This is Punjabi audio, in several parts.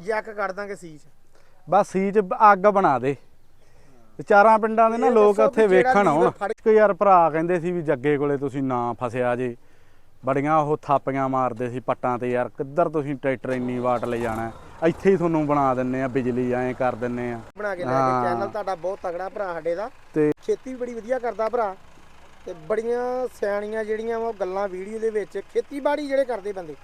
ਜੱਕ ਕਰ ਦਾਂਗੇ ਸੀਚ ਬਸ ਸੀ ਚ ਅੱਗ ਬਣਾ ਦੇ। ਤੇ ਚਾਰਾਂ ਪਿੰਡਾਂ ਦੇ ਨਾ ਇਹ ਲੋਕ ਦੱਸੋ ਉੱਥੇ ਵੀ ਜਿਹੜਾ ਵੇਖਣ ਆਉਣ। ਫੜ- ਕਿ ਯਾਰ ਭਰਾ ਕਹਿੰਦੇ ਸੀ ਵੀ ਜੱਗੇ ਕੋਲੇ ਤੁਸੀਂ ਨਾ ਫਸਿਆ ਜੇ। ਬੜੀਆਂ ਉਹ ਥਾਪੀਆਂ ਮਾਰਦੇ ਸੀ ਪੱਟਾਂ ਤੇ ਯਾਰ ਕਿੱਧਰ ਤੁਸੀਂ ਟਰੈਕਟਰ ਇੰਨੀ ਵਾਟ ਲੈ ਜਾਣਾ? ਹੈ? ਇੱਥੇ ਹੀ ਤੁਹਾਨੂੰ ਬਣਾ ਦਿੰਨੇ ਆ ਬਿਜਲੀ ਐਂ ਕਰ ਦਿੰਨੇ ਆ। ਬਣਾ ਕੇ ਲੈ ਹਾਂ। ਕੇ ਚੈਨਲ ਤੁਹਾਡਾ ਬਹੁਤ ਤਗੜਾ ਭਰਾ ਸਾਡੇ ਦਾ। ਤੇ ਖੇਤੀ ਵੀ ਬੜੀ ਵਧੀਆ ਕਰਦਾ ਭਰਾ। ਤੇ ਬੜੀਆਂ ਸਿਆਣੀਆਂ ਜਿਹੜੀਆਂ ਵਾ ਉਹ ਗੱਲਾਂ ਵੀਡੀਓ ਦੇ ਵਿੱਚ ਖੇਤੀਬਾੜੀ ਜਿਹੜੇ ਕਰਦੇ ਬੰਦੇ।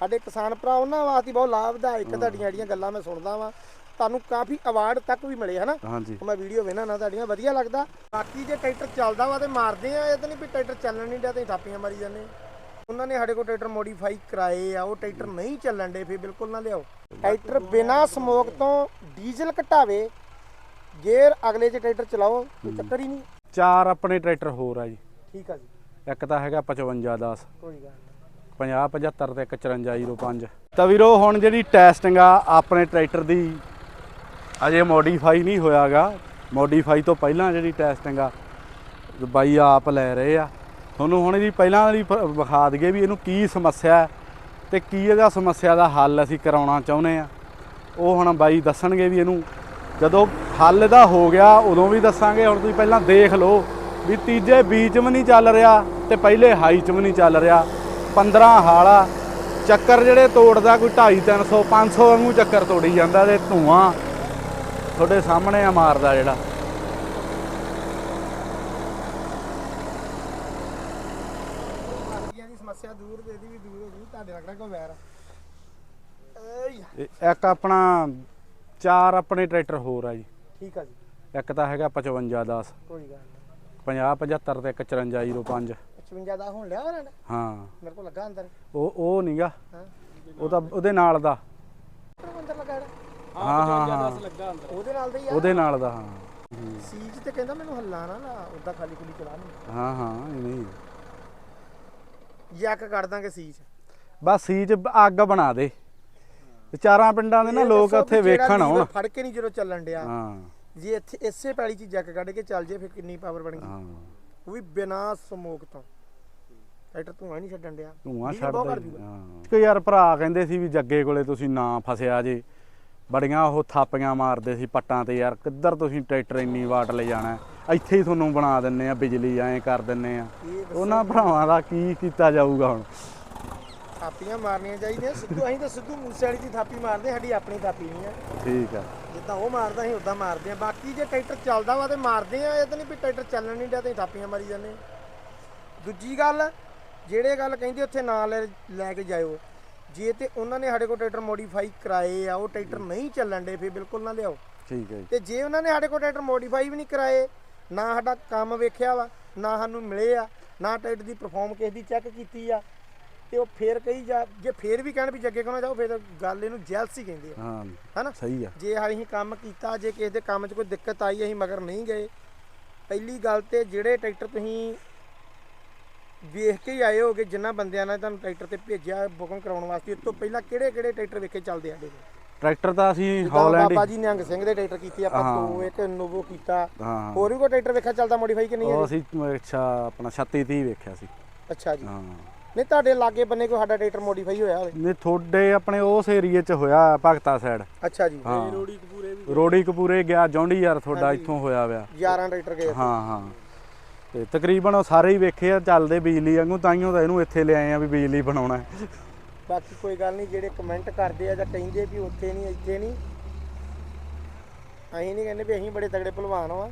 ਸਾਡੇ ਕਿਸਾਨ ਭਰਾ ਉਹਨਾਂ ਵਾਸਤੇ ਬਹੁਤ ਲਾਭਦਾਇਕ ਤੁਹਾਡੀਆਂ ਜਿਹੜੀਆਂ ਗੱਲਾਂ ਮੈਂ ਸੁਣਦਾ ਵਾਂ। ਤੁਹਾਨੂੰ ਕਾਫੀ ਅਵਾਰਡ ਤੱਕ ਵੀ ਮਿਲੇ ਹਨਾ? ਹਾਂਜੀ। ਮੈਂ ਵੀਡੀਓ ਵੇਖਣਾ ਨਾ ਤੁਹਾਡੀਆਂ ਵਧੀਆ ਲੱਗਦਾ। ਬਾਕੀ ਜੇ ਟਰੈਕਟਰ ਚੱਲਦਾ ਵਾ ਤੇ ਮਾਰਦੇ ਆ ਇਹ ਤਾਂ ਨਹੀਂ ਵੀ ਟਰੈਕਟਰ ਚੱਲਣ ਨਹੀਂ ਡਿਆ ਤੇ ਥਾਪੀਆਂ ਮਾਰੀ ਜਾਂਦੇ। ਉਹਨਾਂ ਨੇ ਸਾਡੇ ਕੋਲ ਟਰੈਕਟਰ ਮੋਡੀਫਾਈ ਕਰਾਏ ਆ ਉਹ ਟਰੈਕਟਰ ਨਹੀਂ ਚੱਲਣ ਦੇ ਫੇ ਬਿਲਕੁਲ ਨਾ ਲਿਆਓ। ਟਰੈਕਟਰ ਬਿਨਾ ਸਮੋਕ ਤੋਂ ਡੀਜ਼ਲ ਘਟਾਵੇ ਗੇਅਰ ਅਗਲੇ 'ਚ ਟਰੈਕਟਰ ਚਲਾਓ ਕੋਈ ਚੱਕਰ ਹੀ ਨਹੀਂ। ਚਾਰ ਆਪਣੇ ਟਰੈਕਟਰ ਹੋਰ ਆ ਜੀ। ਠੀਕ ਆ ਜੀ। ਇੱਕ ਤਾਂ ਹੈਗਾ 55 10 ਕੋਈ ਗੱਲ ਨਹੀਂ 50 75 ਤੇ 5405 ਤਾਂ ਵੀਰੋ, ਹੁਣ ਜਿਹੜੀ ਟੈਸਟਿੰਗ ਆ, ਆਪਣੇ ਟਰੈਕਟਰ ਦੀ ਅਜੇ ਮੋਡੀਫਾਈ ਨਹੀਂ ਹੋਇਆਗਾ। ਮੋਡੀਫਾਈ ਤੋਂ ਪਹਿਲਾਂ ਜਿਹੜੀ ਟੈਸਟਿੰਗ ਆ, ਬਾਈ ਆਪ ਲੈ ਰਹੇ ਆ। ਤੁਹਾਨੂੰ ਹੁਣ ਇਹਦੀ ਪਹਿਲਾਂ ਵਾਲੀ ਪ- ਵਿਖਾ ਦਈਏ ਵੀ ਇਹਨੂੰ ਕੀ ਸਮੱਸਿਆ ਹੈ ਤੇ ਕੀ ਇਹਦਾ ਸਮੱਸਿਆ ਦਾ ਹੱਲ ਅਸੀਂ ਕਰਾਉਣਾ ਚਾਹੁੰਦੇ ਆ। ਉਹ ਹੁਣ ਬਾਈ ਦੱਸਣਗੇ ਵੀ ਇਹਨੂੰ। ਜਦੋਂ ਹੱਲ ਦਾ ਹੋ ਗਿਆ, ਉਦੋਂ ਵੀ ਦੱਸਾਂਗੇ। ਹੁਣ ਤੁਸੀਂ ਪਹਿਲਾਂ ਦੇਖ ਲਓ ਵੀ ਤੀਜੇ ਬੀਚ ਵੀ ਨਹੀਂ ਚੱਲ ਰਿਹਾ ਤੇ ਪਹਿਲੇ ਹਾਈ ਚ ਵੀ ਨਹੀਂ ਚੱਲ ਰਿਹਾ। 15 ਹਾਲਾ ਚੱਕਰ ਜਿਹੜੇ ਤੋੜਦਾ ਕੋਈ 2.5 300 500 ਵਾਂਗੂ ਚੱਕਰ ਤੋੜੀ ਜਾਂਦਾ ਤੇ ਧੂਆਂ ਤੁਹਾਡੇ ਸਾਹਮਣੇ ਆ ਮਾਰਦਾ ਜਿਹੜਾ। ਬਾਕੀਆਂ ਦੀ ਸਮੱਸਿਆ ਦੂਰ ਤੇ ਇਹਦੀ ਵੀ ਦੂਰ ਹੋ ਜੂ ਤੁਹਾਡੇ ਲੱਗਦਾ ਕੋਈ ਵੈਰ ਏ ย ਇਹ ਇੱਕ ਆਪਣਾ ਚਾਰ ਆਪਣੇ ਟਰੈਕਟਰ ਹੋਰ ਆ ਜੀ। ਠੀਕ ਆ ਜੀ। ਇੱਕ ਤਾਂ ਹੈਗਾ 55 10 ਕੋਈ ਗੱਲ ਨਹੀਂ 50 75 ਤੇ 5405 55 ਦਾ ਹੁਣ ਲਿਆ ਉਹਨਾਂ ਨੇ ਹਾਂ। ਮੇਰੇ ਕੋਲ ਲੱਗਾ ਅੰਦਰ। ਉਹ ਉਹ ਨਹੀਂਗਾ ਹਾਂ। ਉਹ ਤਾਂ ਉਹਦੇ ਨਾਲ ਦਾ। ਅੰਦਰ ਲੱਗਾ ਜਿਹੜਾ। ਹਾਂ ਹਾਂ ਹਾਂ ਉਹਦੇ ਨਾਲ ਦਾ ਹੀ ਆ। ਉਹਦੇ ਨਾਲ ਦਾ ਹਾਂ। ਸੀਜ ਤੇ ਕਹਿੰਦਾ ਮੈਨੂੰ ਹੱਲਾ ਨਾ ਉਦਾਂ ਖਾਲੀ ਖੁਲੀ ਚਲਾ ਨਹੀਂ। ਹਾਂ ਹਾਂ ਇਵੇਂ ਹੀ ਜੱਕ ਕਰ ਦਾਂਗੇ ਸੀਜ। ਬਸ ਸੀ ਚ ਅੱਗ ਬਣਾ ਦੇ। ਤੇ ਚਾਰਾਂ ਪਿੰਡਾਂ ਦੇ ਨਾ ਲੋਕ ਉੱਥੇ ਵੇਖਣ ਆਉਣ। ਫੜ ਕੇ ਨਹੀਂ ਜਦੋਂ ਚੱਲਣ ਡਿਆ। ਹਾਂ। ਜੇ ਇੱਥੇ ਇਸੇ ਪੈਲੀ ਚ ਜੱਕ ਕੱਢ ਕੇ ਚੱਲ ਜੇ ਫਿਰ ਕਿੰਨੀ ਪਾਵਰ ਬਣ ਗਈ ਹਾਂ। ਉਹ ਵੀ ਬਿਨਾ ਸਮੋਕ ਤੋਂ। ਟਰੈਕਟਰ ਧੂਆਂ ਨਹੀਂ ਛੱਡਣ ਡਿਆ। ਧੂਆਂ ਡੀਜ਼ਲ ਬਹੁਤ ਛੱਡਦਾ ਹੀ, ਕਿ ਯਾਰ ਭਰਾ ਕਹਿੰਦੇ ਸੀ ਵੀ ਜੱਗੇ ਕੋਲੇ ਤੁਸੀਂ ਨਾ ਫਸਿਆ ਜੇ। ਬੜੀਆਂ ਉਹ ਥਾਪੀਆਂ ਮਾਰਦੇ ਸੀ ਪੱਟਾਂ ਤੇ ਯਾਰ ਕਿੱਧਰ ਤੁਸੀਂ ਟਰੈਕਟਰ ਇੰਨੀ ਵਾਟ ਲੈ ਜਾਣਾ? ਹੈ? ਇੱਥੇ ਹੀ ਤੁਹਾਨੂੰ ਬਣਾ ਦਿੰਨੇ ਆ ਬਿਜਲੀ ਐਂ ਕਰ ਦਿੰਨੇ ਆ। ਇਹ ਦੱਸੋ। ਉਹਨਾਂ ਭਰਾਵਾਂ ਦਾ ਕੀ ਕੀਤਾ ਜਾਊਗਾ ਹੁਣ? ਥਾਪੀਆਂ ਮਾਰਨੀਆਂ ਚਾਹੀਦੀਆਂ। ਸਿੱਧੂ ਅਸੀਂ ਤਾਂ ਸਿੱਧੂ ਮੂਸੇ ਵਾਲੀ ਦੀ ਥਾਪੀ ਮਾਰਦੇ ਸਾਡੀ ਆਪਣੀ ਥਾਪੀ ਨਹੀਂ ਆ। ਠੀਕ ਆ। ਜਿੱਦਾਂ ਉਹ ਮਾਰਦਾ ਅਸੀਂ ਉਦਾਂ ਮਾਰਦੇ ਆ। ਬਾਕੀ ਜੇ ਟਰੈਕਟਰ ਚੱਲਦਾ ਵਾ ਤੇ ਮਾਰਦੇ ਆ ਇਹ ਤਾਂ ਨਹੀਂ ਵੀ ਟਰੈਕਟਰ ਚੱਲਣ ਨਹੀਂ ਡਿਆ ਤੇ ਅਸੀਂ ਥਾਪੀਆਂ ਮਾਰੀ ਜਾਂਦੇ। ਦੂਜੀ ਗੱਲ ਜਿਹੜੇ ਗੱਲ ਕਹਿੰਦੇ ਉੱਥੇ ਨਾ ਲੈ ਲੈ ਕੇ ਜਾਇਓ ਜੇ ਤੇ ਉਹਨਾਂ ਨੇ ਸਾਡੇ ਕੋਲ ਟਰੈਕਟਰ ਮੋਡੀਫਾਈ ਕਰਾਏ ਆ ਉਹ ਟਰੈਕਟਰ ਨਹੀਂ ਚੱਲਣ ਦੇ ਫੇ ਬਿਲਕੁਲ ਨਾ ਲਿਆਓ। ਠੀਕ ਹੈ ਜੀ। ਤੇ ਜੇ ਉਹਨਾਂ ਨੇ ਸਾਡੇ ਕੋਲ ਟਰੈਕਟਰ ਮੋਡੀਫਾਈ ਵੀ ਨਹੀਂ ਕਰਾਏ ਨਾ ਸਾਡਾ ਕੰਮ ਵੇਖਿਆ ਵਾ ਨਾ ਸਾਨੂੰ ਮਿਲੇ ਆ ਨਾ ਟਰੈਕਟਰ ਦੀ ਪਰਫਾਰਮ ਕਿਸੇ ਦੀ ਚੈੱਕ ਕੀਤੀ ਆ ਤੇ ਉਹ ਫੇਰ ਕਹੀ ਜਾ ਜੇ ਫੇਰ ਵੀ ਕਹਿਣ ਵੀ ਜੱਗੇ ਕੋਲ ਜਾਓ ਫੇਰ ਗੱਲ ਇਹਨੂੰ ਜੈਲਸੀ ਕਹਿੰਦੇ ਆ। ਹਾਂ ਹਨਾ? ਸਹੀ ਆ। ਜੇ ਅਸੀਂ ਕੰਮ ਕੀਤਾ ਜੇ ਕਿਸੇ ਦੇ ਕੰਮ 'ਚ ਕੋਈ ਦਿੱਕਤ ਆਈ ਅਸੀਂ ਮਗਰ ਨਹੀਂ ਗਏ। ਪਹਿਲੀ ਗੱਲ ਤੇ ਜਿਹੜੇ ਟਰੈਕਟਰ ਤੁਸੀਂ ਵੇਖ ਕੇ ਹੀ ਆਏ ਹੋਗੇ ਜਿਨ੍ਹਾਂ ਬੰਦਿਆਂ ਨੇ ਤੁਹਾਨੂੰ ਟਰੈਕਟਰ ਤੇ ਭੇਜਿਆ ਬੁਕਿੰਗ ਕਰਾਉਣ ਵਾਸਤੇ ਇਸ ਤੋਂ ਪਹਿਲਾਂ ਕਿਹੜੇ ਕਿਹੜੇ ਟਰੈਕਟਰ ਵੇਖੇ ਚੱਲਦੇ ਆਡੇ ਟਰੈਕਟਰ ਤਾਂ ਅਸੀਂ ਹਾਲੈਂਡ ਬਾਬਾ ਜੀ ਨਿਹੰਗ ਸਿੰਘ ਦੇ ਟਰੈਕਟਰ ਕੀਤੇ ਆਪਾਂ ਹਾਂ। ਦੋ ਇੱਕ ਨੋਵੋ ਕੀਤਾ। ਹਾਂ। ਹੋਰ ਵੀ ਕੋਈ ਟਰੈਕਟਰ ਵੇਖਿਆ ਚੱਲਦਾ ਮੋਡੀਫਾਈ ਕਿ ਨਹੀਂ ਉਹ ਹੈ ਅਸੀਂ ਅੱਛਾ ਆਪਣਾ 36 30 ਵੇਖਿਆ ਸੀ। ਅੱਛਾ ਜੀ। ਹਾਂ। ਨਹੀਂ ਤੁਹਾਡੇ ਲਾਗੇ ਬੰਨੇ ਕੋਈ ਸਾਡਾ ਟਰੈਕਟਰ ਮੋਡੀਫਾਈ ਹੋਇਆ ਹੋਵੇ? ਨੇ ਤੁਹਾਡੇ ਆਪਣੇ ਉਸ ਏਰੀਏ 'ਚ ਹੋਇਆ ਭਗਤਾ ਸਾਈਡ ਅੱਛਾ ਜੀ। ਹਾਂ। ਰੋੜੀ ਕਪੂਰੇ ਗਿਆ। ਜੌਂਡੀ ਯਾਰ ਤੁਹਾਡਾ ਹਾਂਜੀ। ਇੱਥੋਂ ਹੋਇਆ ਵਿਆ। 11 ਟਰੈਕਟਰ ਗਏ ਹਾਂ ਹਾਂ। ਤੇ ਤਕਰੀਬਨ ਸਾਰੇ ਹੀ ਵੇਖੇ ਆ ਚੱਲਦੇ ਬਿਜਲੀ ਵਾਂਗੂ ਤਾਈਓ ਤਾਂ ਇਹਨੂੰ ਇੱਥੇ ਲਿਆਏ ਆ ਵੀ ਬਿਜਲੀ ਬਣਾਉਣਾ ਹੈ। ਬਾਕੀ ਕੋਈ ਗੱਲ ਨਹੀਂ ਜਿਹੜੇ ਕਮੈਂਟ ਕਰਦੇ ਆ ਜਾਂ ਕਹਿੰਦੇ ਵੀ ਉੱਥੇ ਨਹੀਂ ਇੱਥੇ ਨਹੀਂ ਅਸੀਂ ਨਹੀਂ ਕਹਿੰਦੇ ਵੀ ਅਸੀਂ ਬੜੇ ਤਗੜੇ ਭਲਵਾਨ ਆ ਹੂੰ।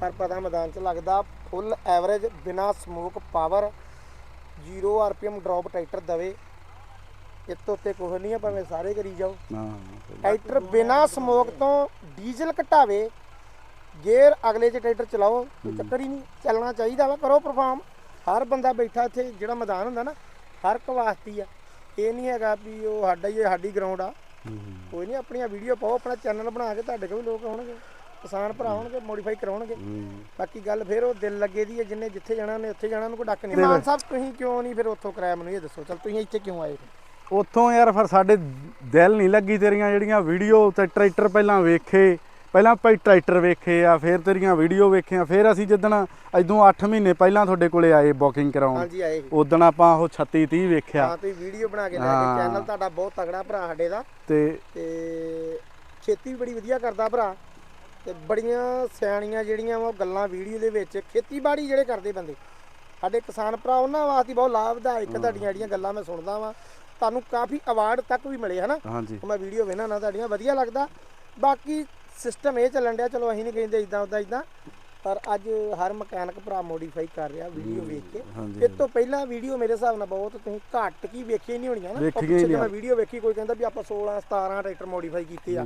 ਪਰ ਪਤਾ ਮੈਦਾਨ 'ਚ ਲੱਗਦਾ ਫੁੱਲ ਐਵਰੇਜ ਬਿਨਾ smoke power 0 RPM drop tractor ਦਵੇ। ਇਸ ਤੋਂ ਉੱਤੇ ਕੁਝ ਨਹੀਂ ਆ ਭਾਵੇਂ ਸਾਰੇ ਕਰੀ ਜਾਓ। ਹਾਂ ਟਰੈਕਟਰ ਬਿਨਾ ਸਮੋਕ ਤੋਂ ਡੀਜ਼ਲ ਘਟਾਵੇ ਗੇਅਰ ਅਗਲੇ 'ਚ ਟਰੈਕਟਰ ਚਲਾਓ ਕੋਈ ਚੱਕਰ ਹੀ ਨਹੀਂ ਚੱਲਣਾ ਚਾਹੀਦਾ ਵਾ ਕਰੋ ਪਰਫਾਰਮ ਹਰ ਬੰਦਾ ਬੈਠਾ ਇੱਥੇ ਜਿਹੜਾ ਮੈਦਾਨ ਹੁੰਦਾ ਨਾ ਹਰ ਇੱਕ ਵਾਸਤੇ ਆ। ਇਹ ਨਹੀਂ ਹੈਗਾ ਵੀ ਉਹ ਸਾਡਾ ਹੀ ਸਾਡੀ ਗਰਾਊਂਡ ਆ। ਕੋਈ ਨਹੀਂ ਆਪਣੀਆਂ ਵੀਡੀਓ ਪਾਓ ਆਪਣਾ ਚੈਨਲ ਬਣਾ ਕੇ ਤੁਹਾਡੇ ਕੋਲ ਵੀ ਲੋਕ ਆਉਣਗੇ ਕਿਸਾਨ ਭਰਾ ਆਉਣਗੇ ਮੋਡੀਫਾਈ ਕਰਾਉਣਗੇ। ਬਾਕੀ ਗੱਲ ਫਿਰ ਉਹ ਦਿਲ ਲੱਗੇ ਦੀ ਹੈ ਜਿੰਨੇ ਜਿੱਥੇ ਜਾਣਾ ਨੇ ਉੱਥੇ ਜਾਣਾ ਨੂੰ ਕੋਈ ਡੱਕ ਨਹੀਂ। ਮਾਨ ਸਾਹਿਬ ਤੁਸੀਂ ਕਿਉਂ ਨਹੀਂ ਫਿਰ ਉੱਥੋਂ ਕਰਾਇਆ ਮੈਨੂੰ ਇਹ ਦੱਸੋ? ਚਲ ਤੁਸੀਂ ਇੱਥੇ ਕਿਉਂ ਆਏ? ਉੱਥੋਂ ਯਾਰ ਫਿਰ ਸਾਡੇ ਦਿਲ ਨਹੀਂ ਲੱਗੀ ਤੇਰੀਆਂ ਜਿਹੜੀਆਂ ਵੀਡੀਓ ਤੇ ਟਰੈਕਟਰ ਪਹਿਲਾਂ ਵੇਖੇ। ਪਹਿਲਾਂ ਭਾਈ ਟਰੈਕਟਰ ਵੇਖੇ ਆ ਫਿਰ ਤੇਰੀਆਂ ਵੀਡੀਓ ਵੇਖੀਆਂ ਫਿਰ ਅਸੀਂ ਜਿੱਦਣ ਇਦੋਂ 8 ਮਹੀਨੇ ਪਹਿਲਾਂ ਤੁਹਾਡੇ ਕੋਲੇ ਆਏ ਬੁਕਿੰਗ ਕਰਾਉਣ। ਹਾਂਜੀ ਆਏ ਸੀ। ਉਦੋਂ ਆਪਾਂ ਉਹ 36 30 ਵੇਖਿਆ। ਹਾਂ ਤੁਸੀਂ ਵੀਡੀਓ ਬਣਾ ਕੇ ਲੈ ਹਾਂ। ਕੇ ਚੈਨਲ ਤੁਹਾਡਾ ਬਹੁਤ ਤਗੜਾ ਭਰਾ ਸਾਡੇ ਦਾ। ਤੇ ਤੇ ਖੇਤੀ ਵੀ ਬੜੀ ਵਧੀਆ ਕਰਦਾ ਭਰਾ। ਤੇ ਬੜੀਆਂ ਸਿਆਣੀਆਂ ਜਿਹੜੀਆਂ ਵਾ ਉਹ ਗੱਲਾਂ ਵੀਡੀਓ ਦੇ ਵਿੱਚ ਖੇਤੀਬਾੜੀ ਜਿਹੜੇ ਕਰਦੇ ਬੰਦੇ। ਸਾਡੇ ਕਿਸਾਨ ਭਰਾ ਉਹਨਾਂ ਵਾਸਤੇ ਬਹੁਤ ਲਾਭਦਾਇਕ ਤੁਹਾਡੀਆਂ ਜਿਹੜੀਆਂ ਗੱਲਾਂ ਮੈਂ ਸੁਣਦਾ ਵਾਂ। ਤੁਹਾਨੂੰ ਕਾਫੀ ਅਵਾਰਡ ਤੱਕ ਵੀ ਮਿਲੇ ਹਨਾ? ਹਾਂਜੀ। ਉਹ ਮੈਂ ਵੀਡੀਓ ਵੇਖਣਾ ਨਾ ਤੁਹਾਡੀਆਂ ਵਧੀਆ ਲੱਗਦਾ। ਬਾਕੀ ਸਿਸਟਮ ਇਹ ਚੱਲਣ ਡਿਆ ਚਲੋ ਅਸੀਂ ਨਹੀਂ ਕਹਿੰਦੇ ਇਦਾਂ ਉਦਾਂ ਇਦਾਂ ਪਰ ਅੱਜ ਹਰ ਮਕੈਨਿਕ ਭਰਾ ਮੋਡੀਫਾਈ ਕਰ ਰਿਹਾ ਵੀਡੀਓ ਵੇਖ ਕੇ ਇਹ ਤੋਂ ਪਹਿਲਾਂ ਵੀਡੀਓ ਮੇਰੇ ਹਿਸਾਬ ਨਾਲ ਬਹੁਤ ਤੁਸੀਂ ਘੱਟ ਕੀ ਵੇਖੀ ਨਹੀਂ ਹੋਣੀਆਂ ਨਾ ਪਿੱਛੇ। ਮੈਂ ਵੀਡੀਓ ਵੇਖੀ ਕੋਈ ਕਹਿੰਦਾ ਵੀ ਆਪਾਂ 16 17 ਟਰੈਕਟਰ ਮੋਡੀਫਾਈ ਕੀਤੇ ਆ।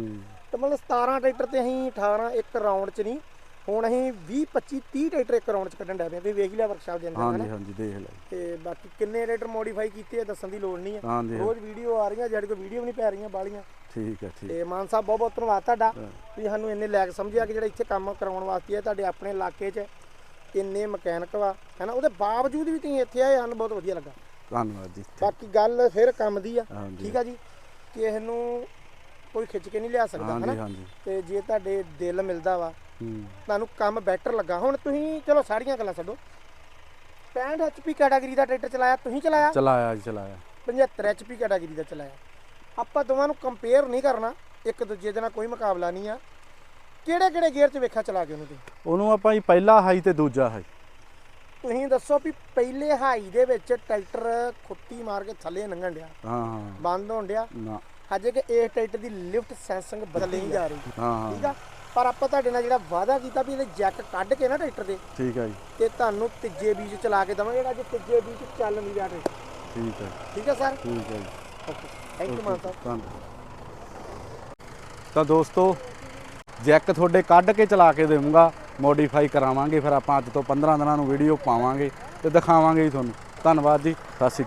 ਤੇ ਮਤਲਬ 17 ਟਰੈਕਟਰ ਤੇ ਅਸੀਂ 18 ਇੱਕ ਰਾਉਂਡ 'ਚ ਨਹੀਂ ਹੁਣ ਅਸੀਂ 20 25 30 ਟਰੈਕਟਰ ਇੱਕ 'ਚ ਕੱਢਣ ਡਿਆ ਪਏ ਤੁਸੀਂ ਵੇਖ ਲਿਆ ਵਰਕਸ਼ਾਪ ਦੇ ਅੰਦਰ ਹਾਂਜੀ ਹਨਾ? ਹਾਂਜੀ ਦੇਖ ਲੈ ਤੇ ਬਾਕੀ ਕਿੰਨੇ ਟਰੈਕਟਰ ਮੋਡੀਫਾਈ ਕੀਤੇ ਆ ਦੱਸਣ ਦੀ ਲੋੜ ਨਹੀਂ ਹੈ ਹਾਂਜੀ ਰੋਜ਼ ਵੀਡੀਓ ਆ ਰਹੀਆਂ ਜਿਹੜੇ ਕੋਈ ਵੀਡੀਓ ਵੀ ਨਹੀਂ ਪੈ ਰਹੀਆਂ ਬਾਲੀਆਂ ਠੀਕ ਹੈ ਠੀਕ। ਤੇ ਮਾਨ ਸਾਹਿਬ ਬਹੁਤ ਬਹੁਤ ਧੰਨਵਾਦ ਤੁਹਾਡਾ। ਵੀ ਸਾਨੂੰ ਇੰਨੇ ਲਾਇਕ ਸਮਝਿਆ ਕਿ ਜਿਹੜਾ ਇੱਥੇ ਕੰਮ ਕਰਾਉਣ ਵਾਸਤੇ ਹੈ ਤੁਹਾਡੇ ਆਪਣੇ ਇਲਾਕੇ 'ਚ ਇੰਨੇ ਮਕੈਨਿਕ ਵਾ ਹੈਨਾ? ਉਹਦੇ ਬਾਵਜੂਦ ਵੀ ਤੁਸੀਂ ਇੱਥੇ ਆਏ ਸਾਨੂੰ ਬਹੁਤ ਵਧੀਆ ਲੱਗਾ। ਧੰਨਵਾਦ ਜੀ ਬਾਕੀ ਗੱਲ ਫਿਰ ਕੰਮ ਦੀ ਆ ਹਾਂਜੀ ਠੀਕ ਆ ਜੀ? ਕਿਸੇ ਨੂੰ ਕੋਈ ਖਿੱਚ ਕੇ ਨਹੀਂ ਲਿਆ ਸਕਦਾ ਹਾਂਜੀ ਹਨਾ? ਹਾਂਜੀ ਤੇ ਜੇ ਤੁਹਾਡੇ ਦਿਲ ਮਿਲਦਾ ਵਾ ਤੁਹਾਨੂੰ ਕੰਮ ਬੈਟਰ ਲੱਗਾ। ਹੁਣ ਤੁਸੀਂ ਚਲੋ ਸਾਰੀਆਂ ਗੱਲਾਂ ਛੱਡੋ। 65 HP ਕੈਟਾਗਰੀ ਦਾ ਟਰੈਕਟਰ ਚਲਾਇਆ ਤੁਸੀਂ ਚਲਾਇਆ? ਚਲਾਇਆ ਜੀ ਚਲਾਇਆ। 75 HP ਕੈਟਾਗਰੀ ਦਾ ਚਲਾਇਆ। ਆਪਾਂ ਦੋਵਾਂ ਨੂੰ ਕੰਪੇਅਰ ਨਹੀਂ ਕਰਨਾ ਇੱਕ ਦੂਜੇ ਦੇ ਨਾਲ ਕੋਈ ਮੁਕਾਬਲਾ ਨਹੀਂ ਆ। ਕਿਹੜੇ ਕਿਹੜੇ ਗੇਅਰ 'ਚ ਵੇਖਿਆ ਚਲਾ ਕੇ ਉਹਨੂੰ ਤੁਸੀਂ? ਉਹਨੂੰ ਆਪਾਂ ਜੀ ਪਹਿਲਾ ਹਾਈ ਤੇ ਦੂਜਾ ਹਾਈ ਤੁਸੀਂ ਦੱਸੋ ਵੀ ਪਹਿਲੇ ਹਾਈ ਦੇ ਵਿੱਚ ਟਰੈਕਟਰ ਖੁੱਤੀ ਮਾਰ ਕੇ ਥੱਲੇ ਲੰਘਣ ਡਿਆ। ਹਾਂ ਹਾਂ। ਬੰਦ ਹੋਣ ਡਿਆ। ਨਾ। ਹਜੇ ਕਿ ਇਸ ਟਰੈਕਟਰ ਦੀ ਲਿਫਟ ਸੈਂਸਿੰਗ ਬਦਲੀ ਜਾ ਰਹੀ। ਹਾਂ। ਠੀਕ ਆ? ਪਰ ਆਪਾਂ ਤੁਹਾਡੇ ਨਾਲ ਜਿਹੜਾ ਵਾਅਦਾ ਕੀਤਾ ਵੀ ਇਹਦੇ ਜੈਕ ਕੱਢ ਕੇ ਨਾ ਟਰੈਕਟਰ ਦੇ ਠੀਕ ਹੈ ਜੀ। ਤੇ ਤੁਹਾਨੂੰ ਤੀਜੇ ਬੀਜ ਚਲਾ ਕੇ ਦਵਾਂਗੇ ਜਿਹੜਾ ਅੱਜ ਤੀਜੇ ਬੀਜ ਚੱਲ ਨਹੀਂ ਰਿਹਾ ਟਰੈਕਟਰ। ਠੀਕ ਹੈ ਠੀਕ ਹੈ ਸਰ? ਠੀਕ ਹੈ ਜੀ। ਓਕੇ। ਥੈਂਕ ਯੂ ਮਾਨ ਸਾਹਿਬ ਧੰਨਵਾਦ। ਤਾਂ ਦੋਸਤੋ ਜੈਕ ਤੁਹਾਡੇ ਕੱਢ ਕੇ ਚਲਾ ਕੇ ਦੇਵਾਂਗਾ ਮੋਡੀਫਾਈ ਕਰਾਵਾਂਗੇ ਫਿਰ ਆਪਾਂ ਅੱਜ ਤੋਂ 15 ਦਿਨਾਂ ਨੂੰ ਵੀਡੀਓ ਪਾਵਾਂਗੇ ਤੇ ਦਿਖਾਵਾਂਗੇ ਜੀ ਤੁਹਾਨੂੰ। ਧੰਨਵਾਦ ਜੀ ਸਤਿ ਸ਼੍ਰੀ ਅਕਾਲ।